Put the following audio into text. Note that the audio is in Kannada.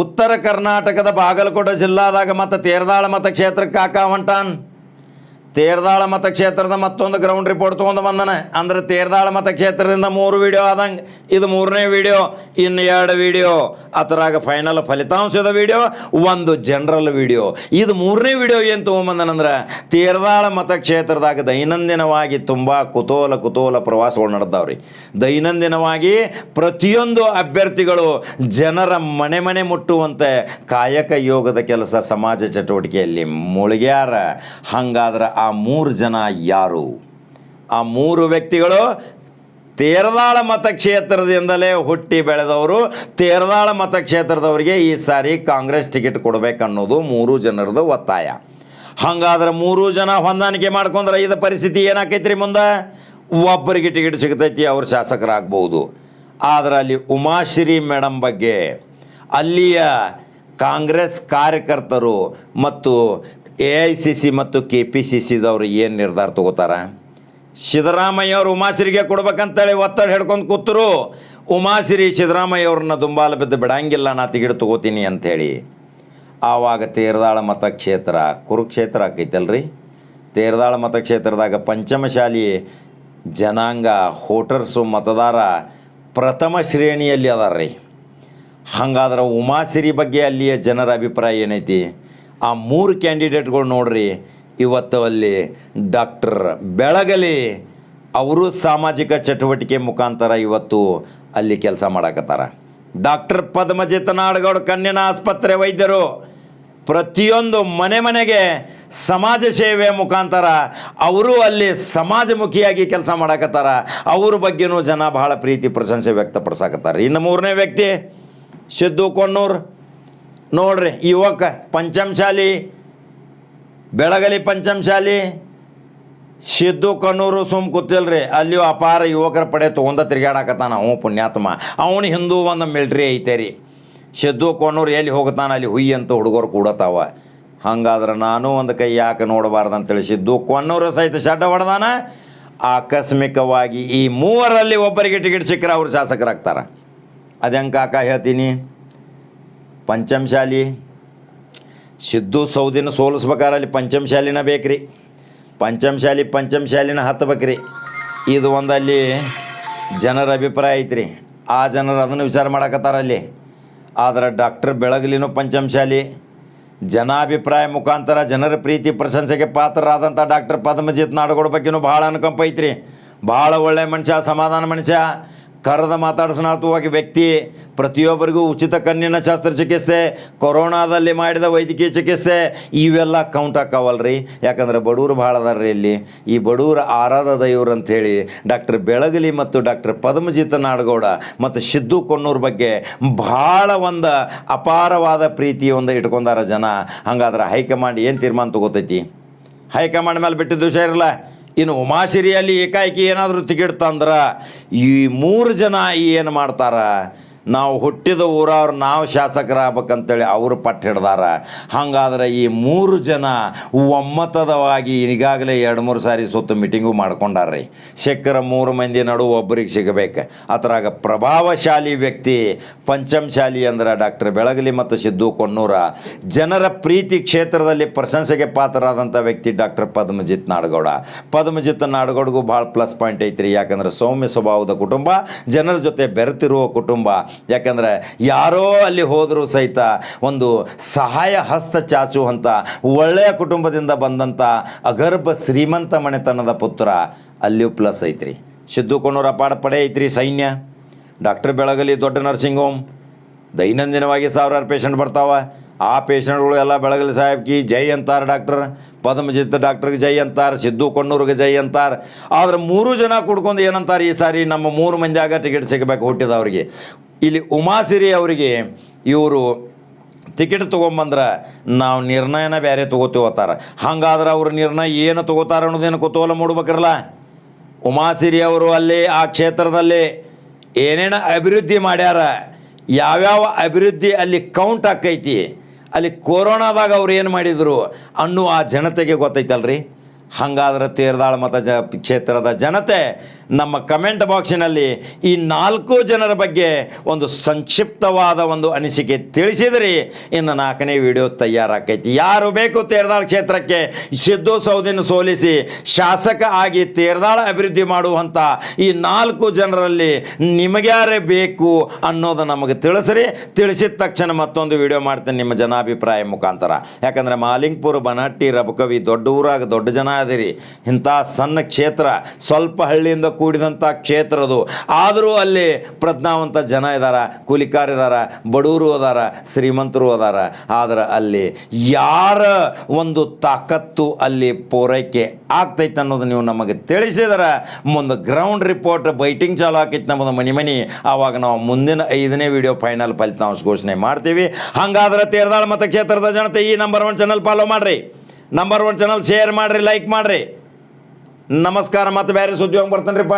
ಉತ್ತರ ಕರ್ನಾಟಕದ ಬಾಗಲಕೋಟೆ ಜಿಲ್ಲಾದಾಗ ಮತ್ತು ತೇರದಾಳ ಮತಕ್ಷೇತ್ರಕ್ಕೆ ಕಾಕ ಹೊಂಟಾನ್. ತೇರದಾಳ ಮತಕ್ಷೇತ್ರದ ಮತ್ತೊಂದು ಗ್ರೌಂಡ್ ರಿಪೋರ್ಟ್ ತೊಗೊಂಡು ಬಂದನ. ಅಂದ್ರೆ ತೇರ್ದಾಳ ಮತಕ್ಷೇತ್ರದಿಂದ ಮೂರು ವಿಡಿಯೋ ಆದಂಗೆ. ಇದು ಮೂರನೇ ವಿಡಿಯೋ ಇನ್ನು ಎರಡು ವಿಡಿಯೋ ಅದರಾಗ ಫೈನಲ್ ಫಲಿತಾಂಶದ ವಿಡಿಯೋ ಒಂದು ಜನರಲ್ ವಿಡಿಯೋ ಇದು ಮೂರನೇ ವಿಡಿಯೋ ಏನು ತೊಗೊಂಬಂದನಂದ್ರೆ ತೇರ್ದಾಳ ಮತಕ್ಷೇತ್ರದಾಗ ದೈನಂದಿನವಾಗಿ ತುಂಬ ಕುತೂಹಲ ಕುತೂಹಲ ಪ್ರವಾಸಗಳು ನಡೆದಾವ್ರಿ. ದೈನಂದಿನವಾಗಿ ಪ್ರತಿಯೊಂದು ಅಭ್ಯರ್ಥಿಗಳು ಜನರ ಮನೆ ಮನೆ ಮುಟ್ಟುವಂತೆ ಕಾಯಕ ಯೋಗದ ಕೆಲಸ, ಸಮಾಜ ಚಟುವಟಿಕೆಯಲ್ಲಿ ಮುಳುಗ್ಯಾರ. ಹಂಗಾದ್ರೆ ಆ ಮೂರು ಜನ ಯಾರು? ಆ ಮೂರು ವ್ಯಕ್ತಿಗಳು ತೇರದಾಳ ಮತಕ್ಷೇತ್ರದಿಂದಲೇ ಹುಟ್ಟಿ ಬೆಳೆದವರು. ತೇರದಾಳ ಮತಕ್ಷೇತ್ರದವರಿಗೆ ಈ ಸಾರಿ ಕಾಂಗ್ರೆಸ್ ಟಿಕೆಟ್ ಕೊಡಬೇಕನ್ನೋದು ಮೂರು ಜನರದು ಒತ್ತಾಯ. ಹಂಗಾದ್ರೆ ಮೂರು ಜನ ಹೊಂದಾಣಿಕೆ ಮಾಡ್ಕೊಂಡ್ರೆ ಇದು ಪರಿಸ್ಥಿತಿ ಏನಾಕೈತ್ರಿ ಮುಂದೆ? ಒಬ್ಬರಿಗೆ ಟಿಕೆಟ್ ಸಿಗ್ತೈತಿ, ಅವ್ರು ಶಾಸಕರಾಗ್ಬೋದು. ಆದ್ರೆ ಅಲ್ಲಿ ಉಮಾಶ್ರೀ ಮೇಡಮ್ ಬಗ್ಗೆ ಅಲ್ಲಿಯ ಕಾಂಗ್ರೆಸ್ ಕಾರ್ಯಕರ್ತರು ಮತ್ತು ಎ ಐ ಸಿ ಸಿ ಮತ್ತು ಕೆ ಪಿ ಸಿ ಸಿದವರು ಏನು ನಿರ್ಧಾರ ತಗೋತಾರ? ಸಿದ್ದರಾಮಯ್ಯ ಅವರು ಉಮಾಸಿರಿಗೆ ಕೊಡ್ಬೇಕಂತೇಳಿ ಒತ್ತಡ ಹಿಡ್ಕೊಂಡು ಕೂತರು. ಉಮಾಸಿರಿ ಸಿದ್ದರಾಮಯ್ಯ ಅವ್ರನ್ನ ದುಂಬಾಲ ಬಿದ್ದು ಬಿಡಂಗಿಲ್ಲ, ನಾ ಟಿಕೆಟ್ ತಗೋತೀನಿ ಅಂಥೇಳಿ ಆವಾಗ ತೇರದಾಳ ಮತಕ್ಷೇತ್ರ ಕುರುಕ್ಷೇತ್ರ ಆಕೈತಲ್ರಿ? ತೇರದಾಳ ಮತಕ್ಷೇತ್ರದಾಗ ಪಂಚಮಶಾಲಿ ಜನಾಂಗ ಹೋಟರ್ಸು ಮತದಾರ ಪ್ರಥಮ ಶ್ರೇಣಿಯಲ್ಲಿ ಅದಾರ ರೀ ಹಂಗಾದ್ರೆ ಉಮಾಸಿರಿ ಬಗ್ಗೆ ಅಲ್ಲಿಯ ಜನರ ಅಭಿಪ್ರಾಯ ಏನೈತಿ? ಆ ಮೂರು ಕ್ಯಾಂಡಿಡೇಟ್ಗಳು ನೋಡ್ರಿ ಇವತ್ತು ಅಲ್ಲಿ ಡಾಕ್ಟರ್ ಬೆಳಗಲಿ ಅವರು ಸಾಮಾಜಿಕ ಚಟುವಟಿಕೆ ಮುಖಾಂತರ ಇವತ್ತು ಅಲ್ಲಿ ಕೆಲಸ ಮಾಡಕತ್ತಾರ. ಡಾಕ್ಟರ್ ಪದ್ಮಜಿತ್ ನಾಡಗೌಡ ಕಣ್ಣಿನ ಆಸ್ಪತ್ರೆ ವೈದ್ಯರು, ಪ್ರತಿಯೊಂದು ಮನೆ ಮನೆಗೆ ಸಮಾಜ ಸೇವೆ ಮುಖಾಂತರ ಅವರು ಅಲ್ಲಿ ಸಮಾಜಮುಖಿಯಾಗಿ ಕೆಲಸ ಮಾಡಕತ್ತಾರ. ಅವ್ರ ಬಗ್ಗೆನೂ ಜನ ಬಹಳ ಪ್ರೀತಿ, ಪ್ರಶಂಸೆ ವ್ಯಕ್ತಪಡಿಸಕತ್ತಾರೆ. ಇನ್ನು ಮೂರನೇ ವ್ಯಕ್ತಿ, ಸಿದ್ದು ಕೊಣ್ಣೂರ್. ನೋಡ್ರಿ, ಯುವಕ ಪಂಚಮಶಾಲಿ ಬೆಳಗಲಿ ಪಂಚಮಶಾಲಿ ಸಿದ್ದು ಕಣ್ಣೂರು ಸುಮ್ ಕೂತಿಲ್ರಿ, ಅಲ್ಲಿಯೂ ಅಪಾರ ಯುವಕರ ಪಡೆ ತೊಗೊಂಡ ತಿರುಗಾಡಕತ್ತಾನ ಅವ ಪುಣ್ಯಾತ್ಮ. ಅವನು ಹಿಂದೂ ಒಂದು ಮಿಲ್ಟ್ರಿ ಐತೆ ರೀ ಸಿದ್ದು ಕೊಣ್ಣೂರು ಎಲ್ಲಿ ಹೋಗ್ತಾನೆ ಅಲ್ಲಿ ಹುಯ್ಯಿ ಅಂತ ಹುಡುಗರು ಕೂಡತಾವ. ಹಂಗಾದ್ರೆ ನಾನು ಒಂದು ಕೈ ಯಾಕೆ ನೋಡಬಾರ್ದು ಅಂತೇಳಿ ಸಿದ್ದು ಕೊಣ್ಣೂರು ಸಹಿತ ಶಡ್ಡ ಹೊಡೆದಾನ? ಆಕಸ್ಮಿಕವಾಗಿ ಈ ಮೂವರಲ್ಲಿ ಒಬ್ಬರಿಗೆ ಟಿಕೆಟ್ ಸಿಕ್ಕರೆ ಅವ್ರು ಶಾಸಕರಾಗ್ತಾರೆ. ಅದಂಗೆ ಕಾಕ ಹೇಳ್ತೀನಿ? ಪಂಚಮಶಾಲಿ. ಸಿದ್ದು ಸೌದಿನ ಸೋಲಿಸ್ಬೇಕಾರೆ ಅಲ್ಲಿ ಪಂಚಮಶಾಲಿನ ಬೇಕ್ರಿ. ಪಂಚಮಶಾಲಿ ಪಂಚಮಶಾಲಿನ ಹತ್ತಬೇಕ್ರಿ. ಇದು ಒಂದು ಅಲ್ಲಿ ಜನರ ಅಭಿಪ್ರಾಯ ಐತ್ರಿ. ಆ ಜನರು ಅದನ್ನು ವಿಚಾರ ಮಾಡಕತ್ತಾರ ಅಲ್ಲಿ ಆದ್ರೆ ಡಾಕ್ಟರ್ ಬೆಳಗಲಿನೂ ಪಂಚಮಶಾಲಿ. ಜನಾಭಿಪ್ರಾಯ ಮುಖಾಂತರ ಜನರ ಪ್ರೀತಿ ಪ್ರಶಂಸೆಗೆ ಪಾತ್ರರಾದಂಥ ಡಾಕ್ಟರ್ ಪದ್ಮಜಿತ್ ನಾಡಗೌಡ ಬಗ್ಗೆನೂ ಭಾಳ ಅನುಕಂಪ ಐತ್ರಿ. ಭಾಳ ಒಳ್ಳೆ ಮನುಷ್ಯ, ಸಮಾಧಾನ ಮನುಷ್ಯ. ಕರೆದ ಮಾತಾಡಿಸನಾರ್ಥವಾಗಿ ವ್ಯಕ್ತಿ, ಪ್ರತಿಯೊಬ್ಬರಿಗೂ ಉಚಿತ ಕಣ್ಣಿನ ಶಸ್ತ್ರಚಿಕಿತ್ಸೆ ಕೊರೋನಾದಲ್ಲಿ ಮಾಡಿದ ವೈದ್ಯಕೀಯ ಚಿಕಿತ್ಸೆ, ಇವೆಲ್ಲ ಕೌಂಟ್ ಹಾಕಾವಲ್ರಿ. ಯಾಕಂದ್ರೆ ಬಡವರು ಭಾಳ ಅದಾರ್ರಿ ಇಲ್ಲಿ. ಈ ಬಡವರ ಆರಾಧ ದೈವರು ಅಂಥೇಳಿ ಡಾಕ್ಟರ್ ಬೆಳಗಲಿ ಮತ್ತು ಡಾಕ್ಟರ್ ಪದ್ಮಜಿತ್ ನಾಡಗೌಡ ಮತ್ತು ಸಿದ್ದು ಕೊಣ್ಣೂರ್ ಬಗ್ಗೆ ಭಾಳ ಒಂದು ಅಪಾರವಾದ ಪ್ರೀತಿ ಒಂದು ಇಟ್ಕೊಂಡಾರ ಜನ. ಹಂಗಾದ್ರೆ ಹೈಕಮಾಂಡ್ ಏನು ತೀರ್ಮಾನ ತಗೋತೈತಿ? ಹೈಕಮಾಂಡ್ ಮೇಲೆ ಬಿಟ್ಟಿದ್ದು ವಿಷಯ ಇನ್ನು ಉಮಾಶಿರಿಯಲ್ಲಿ ಏಕಾಏಕಿ ಏನಾದರೂ ಟಿಕೆಟ್ ತಂದ್ರೆ ಈ ಮೂರು ಜನ ಏನು ಮಾಡ್ತಾರ? ನಾವು ಹುಟ್ಟಿದ ಊರವ್ರು ನಾವು ಶಾಸಕರಾಗಬೇಕಂತೇಳಿ ಅವರು ಪಟ್ಟ ಹಿಡ್ದಾರ. ಹಾಗಾದ್ರೆ ಈ ಮೂರು ಜನ ಒಮ್ಮತದವಾಗಿ ಈಗಾಗಲೇ ಎರಡು ಮೂರು ಸಾರಿ ಸುತ್ತ ಮೀಟಿಂಗು ಮಾಡ್ಕೊಂಡಾರ್ರಿ. ಶೇಖರ ಮೂರು ಮಂದಿ ನಡು ಒಬ್ಬರಿಗೆ ಸಿಗಬೇಕು. ಅದ್ರಾಗ ಪ್ರಭಾವಶಾಲಿ ವ್ಯಕ್ತಿ, ಪಂಚಮಶಾಲಿ ಅಂದ್ರೆ ಡಾಕ್ಟರ್ ಬೆಳಗಲಿ ಮತ್ತು ಸಿದ್ದು ಕೊನ್ನೂರ ಜನರ ಪ್ರೀತಿ ಕ್ಷೇತ್ರದಲ್ಲಿ ಪ್ರಶಂಸೆಗೆ ಪಾತ್ರರಾದಂಥ ವ್ಯಕ್ತಿ ಡಾಕ್ಟರ್ ಪದ್ಮಜಿತ್ ನಾಡಗೌಡ. ಪದ್ಮಜಿತ್ ನಾಡಗೌಡಗೂ ಭಾಳ ಪ್ಲಸ್ ಪಾಯಿಂಟ್ ಐತ್ರಿ. ಯಾಕಂದ್ರೆ ಸೌಮ್ಯ ಸ್ವಭಾವದ ಕುಟುಂಬ, ಜನರ ಜೊತೆ ಬೆರೆತಿರುವ ಕುಟುಂಬ. ಯಾಕಂದ್ರೆ ಯಾರೋ ಅಲ್ಲಿ ಹೋದರೂ ಸಹಿತ ಒಂದು ಸಹಾಯ ಹಸ್ತ ಚಾಚುವಂಥ ಒಳ್ಳೆಯ ಕುಟುಂಬದಿಂದ ಬಂದಂಥ ಅಗರ್ಭ ಶ್ರೀಮಂತ ಮನೆತನದ ಪುತ್ರ ಅಲ್ಲಿಯೂ ಪ್ಲಸ್ ಐತ್ರಿ. ಸಿದ್ದು ಕೊಣ್ಣೂರ ಪಾಡ ಪಡೆ ಐತ್ರಿ ಸೈನ್ಯ. ಡಾಕ್ಟರ್ ಬೆಳಗಲಿ ದೊಡ್ಡ ನರ್ಸಿಂಗ್ ಹೋಮ್. ದೈನಂದಿನವಾಗಿ ಸಾವಿರಾರು ಪೇಷಂಟ್ ಬರ್ತಾವ. ಆ ಪೇಷಂಟ್ಗಳು ಎಲ್ಲ ಬೆಳಗಲಿ ಸಾಹೇಬ್ಕಿ ಜೈ ಅಂತಾರೆ ಡಾಕ್ಟರ್. ಪದ್ಮಜಿತ್ ಡಾಕ್ಟರ್ಗೆ ಜೈ ಅಂತಾರೆ, ಸಿದ್ದು ಕೊಣ್ಣೂರಿಗೆ ಜೈ ಅಂತಾರೆ. ಆದ್ರೆ ಮೂರು ಜನ ಕುಡ್ಕೊಂಡು ಏನಂತಾರೆ ಈ ಸಾರಿ ನಮ್ಮ ಮೂರು ಮಂದಿಯಾಗ ಟಿಕೆಟ್ ಸಿಗಬೇಕು ಹುಟ್ಟಿದವ್ರಿಗೆ. ಇಲ್ಲಿ ಉಮಾಸಿರಿ ಅವರಿಗೆ ಇವರು ಟಿಕೆಟ್ ತೊಗೊಂಬಂದ್ರೆ ನಾವು ನಿರ್ಣಯನ ಬೇರೆ ತೊಗೋತೀವತ್ತಾರ ಹಂಗಾದ್ರೆ ಅವ್ರ ನಿರ್ಣಯ ಏನು ತೊಗೋತಾರ ಅನ್ನೋದೇನು ಕುತೂಹಲ ಮೂಡ್ಬೇಕ್ರಲ್ಲ? ಉಮಾಸಿರಿ ಅವರು ಅಲ್ಲಿ, ಆ ಕ್ಷೇತ್ರದಲ್ಲಿ ಏನೇನು ಅಭಿವೃದ್ಧಿ ಮಾಡ್ಯಾರ, ಯಾವ್ಯಾವ ಅಭಿವೃದ್ಧಿ ಅಲ್ಲಿ ಕೌಂಟ್ ಆಕೈತಿ, ಅಲ್ಲಿ ಕೊರೋನಾದಾಗ ಅವ್ರು ಏನು ಮಾಡಿದರು ಅನ್ನೋ ಆ ಜನತೆಗೆ ಗೊತ್ತೈತಲ್ರಿ? ಹಂಗಾದ್ರೆ ತೇರ್ದಾಳ ಮತ ಜ ಕ್ಷೇತ್ರದ ಜನತೆ ನಮ್ಮ ಕಮೆಂಟ್ ಬಾಕ್ಸಿನಲ್ಲಿ ಈ ನಾಲ್ಕು ಜನರ ಬಗ್ಗೆ ಒಂದು ಸಂಕ್ಷಿಪ್ತವಾದ ಒಂದು ಅನಿಸಿಕೆ ತಿಳಿಸಿದ್ರಿ. ಇನ್ನು ನಾಲ್ಕನೇ ವಿಡಿಯೋ ತಯಾರಾಕೈತಿ ಯಾರು ಬೇಕು ತೇರದಾಳ ಕ್ಷೇತ್ರಕ್ಕೆ ಸಿದ್ದು ಸೌದಿನ ಸೋಲಿಸಿ ಶಾಸಕ ಆಗಿ ತೇರ್ದಾಳ ಅಭಿವೃದ್ಧಿ ಮಾಡುವಂಥ ಈ ನಾಲ್ಕು ಜನರಲ್ಲಿ ನಿಮಗ್ಯಾರೇ ಬೇಕು ಅನ್ನೋದು ನಮಗೆ ತಿಳಿಸ್ರಿ. ತಿಳಿಸಿದ ತಕ್ಷಣ ಮತ್ತೊಂದು ವಿಡಿಯೋ ಮಾಡ್ತೇನೆ ನಿಮ್ಮ ಜನಾಭಿಪ್ರಾಯ ಮುಖಾಂತರ. ಯಾಕಂದರೆ ಮಾಲಿಂಗ್ಪುರ, ಬನಹಟ್ಟಿ, ರಬಕವಿ ದೊಡ್ಡ ಊರಾಗ ದೊಡ್ಡ ಜನ ಅದಿರಿ ಇಂಥ ಸಣ್ಣ ಕ್ಷೇತ್ರ ಸ್ವಲ್ಪ ಹಳ್ಳಿಯಿಂದ ಕೂಡಿದಂಥ ಕ್ಷೇತ್ರ ಅದು ಆದರೂ ಅಲ್ಲಿ ಪ್ರಜ್ಞಾವಂತ ಜನ ಕೂಲಿಕಾರ ಇದ್ದಾರ ಬಡವರು ಅದಾರ, ಶ್ರೀಮಂತರು ಅದಾರ. ಆದ್ರೆ ಅಲ್ಲಿ ಯಾರ ಒಂದು ತಾಕತ್ತು ಅಲ್ಲಿ ಪೂರೈಕೆ ಆಗ್ತೈತೆ ಅನ್ನೋದು ನೀವು ನಮಗೆ ತಿಳಿಸಿದ್ರ ಮುಂದೆ ಗ್ರೌಂಡ್ ರಿಪೋರ್ಟ್ ಬೈಟಿಂಗ್ ಚಾಲು ಆಕೈತೆ ನಮ್ಮದು ಮನಿ ಮನಿ. ಆವಾಗ ನಾವು ಮುಂದಿನ ಐದನೇ ವಿಡಿಯೋ ಫೈನಲ್ ಫಲಿತಾಂಶ ಘೋಷಣೆ ಮಾಡ್ತೀವಿ. ಹಾಗಾದ್ರೆ ತೇರದಾಳ ಮತಕ್ಷೇತ್ರದ ಜನತೆ ಈ ನಂಬರ್ ಒನ್ ಚಾನಲ್ ಫಾಲೋ ಮಾಡಿರಿ. ನಂಬರ್ ಒನ್ ಚಾನಲ್ ಶೇರ್ ಮಾಡಿರಿ ಲೈಕ್ ಮಾಡಿರಿ. ನಮಸ್ಕಾರ ಮತ್ತೆ ಬೇರೆ ಸುದ್ದಿ ಹೋಗಿ ಬರ್ತಾನೆ ರೀಪ್ಪ